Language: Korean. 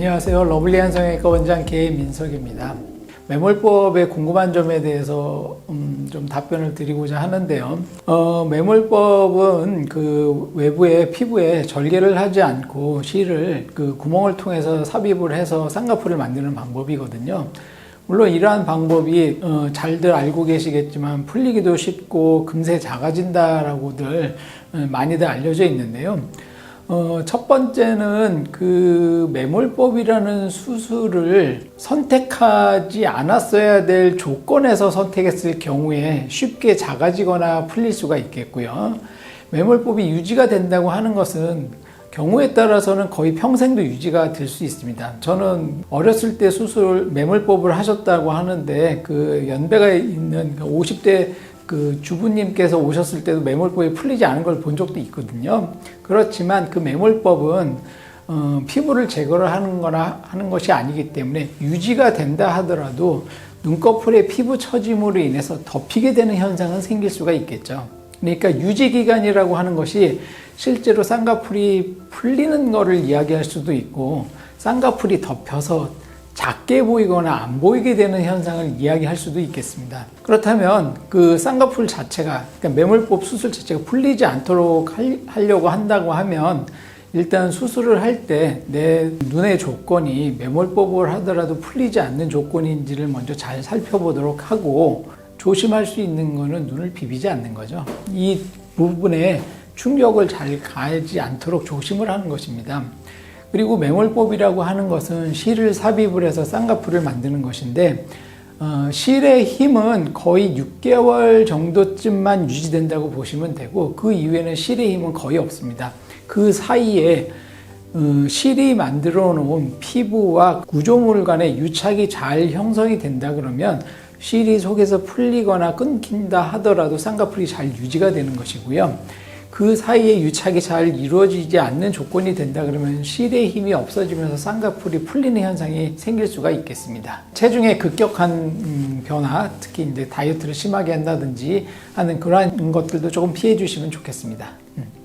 안녕하세요. 러블리한 성형외과 원장 개민석입니다. 매몰법에 궁금한 점에 대해서 음, 좀 답변을 드리고자 하는데요. 어, 매몰법은 그 외부의 피부에 절개를 하지 않고 실을 그 구멍을 통해서 삽입을 해서 쌍꺼풀을 만드는 방법이거든요. 물론 이러한 방법이 어, 잘들 알고 계시겠지만 풀리기도 쉽고 금세 작아진다라고들 어, 많이들 알려져 있는데요. 어, 첫 번째는 그 매몰법이라는 수술을 선택하지 않았어야 될 조건에서 선택했을 경우에 쉽게 작아지거나 풀릴 수가 있겠고요. 매몰법이 유지가 된다고 하는 것은 경우에 따라서는 거의 평생도 유지가 될 수 있습니다. 저는 어렸을 때 수술 매몰법을 하셨다고 하는데 그 연배가 있는 50대 그 주부님께서 오셨을 때도 매몰법이 풀리지 않은 걸 본 적도 있거든요. 그렇지만 그 매몰법은 어, 피부를 제거를 하는 거나 하는 것이 아니기 때문에 유지가 된다 하더라도 눈꺼풀의 피부 처짐으로 인해서 덮이게 되는 현상은 생길 수가 있겠죠. 그러니까 유지 기간이라고 하는 것이 실제로 쌍꺼풀이 풀리는 거를 이야기할 수도 있고 쌍꺼풀이 덮여서 작게 보이거나 안 보이게 되는 현상을 이야기할 수도 있겠습니다. 그렇다면 그 쌍꺼풀 자체가 그러니까 매몰법 수술 자체가 풀리지 않도록 하려고 한다고 하면 일단 수술을 할 때 내 눈의 조건이 매몰법을 하더라도 풀리지 않는 조건인지를 먼저 잘 살펴보도록 하고 조심할 수 있는 거는 눈을 비비지 않는 거죠. 이 부분에 충격을 잘 가하지 않도록 조심을 하는 것입니다. 그리고 매몰법이라고 하는 것은 실을 삽입을 해서 쌍꺼풀을 만드는 것인데 어, 실의 힘은 거의 6개월 정도쯤만 유지된다고 보시면 되고 그 이후에는 실의 힘은 거의 없습니다. 그 사이에 어, 실이 만들어 놓은 피부와 구조물 간의 유착이 잘 형성이 된다 그러면 실이 속에서 풀리거나 끊긴다 하더라도 쌍꺼풀이 잘 유지가 되는 것이고요. 그 사이에 유착이 잘 이루어지지 않는 조건이 된다 그러면 실의 힘이 없어지면서 쌍꺼풀이 풀리는 현상이 생길 수가 있겠습니다. 체중의 급격한 음, 변화, 특히 이제 다이어트를 심하게 한다든지 하는 그러한 것들도 조금 피해 주시면 좋겠습니다. 음.